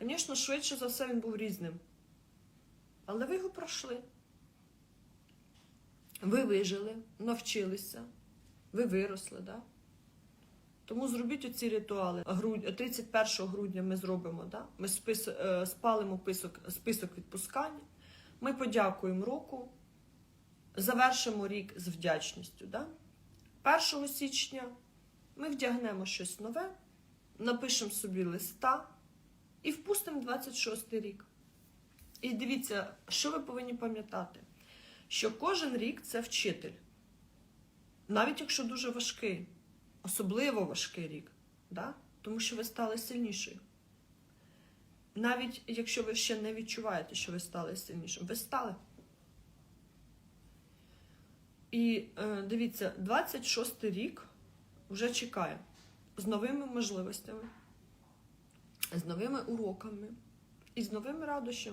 Звісно, швидше за все він був різним. Але ви його пройшли. Ви вижили, навчилися, ви виросли, да? Тому зробіть оці ритуали. 31 грудня ми зробимо, да? ми спис, е, спалимо писок, список відпускання, ми подякуємо року, завершимо рік з вдячністю. Да? 1 січня ми вдягнемо щось нове, напишемо собі листа і впустимо 26 рік. І дивіться, що ви повинні пам'ятати, що кожен рік це вчитель. Навіть якщо дуже важкий, особливо важкий рік, да? тому що ви стали сильнішою. Навіть якщо ви ще не відчуваєте, що ви стали сильнішим, ви стали. І е, дивіться, 26 рік вже чекає з новими можливостями, з новими уроками і з новими радощами.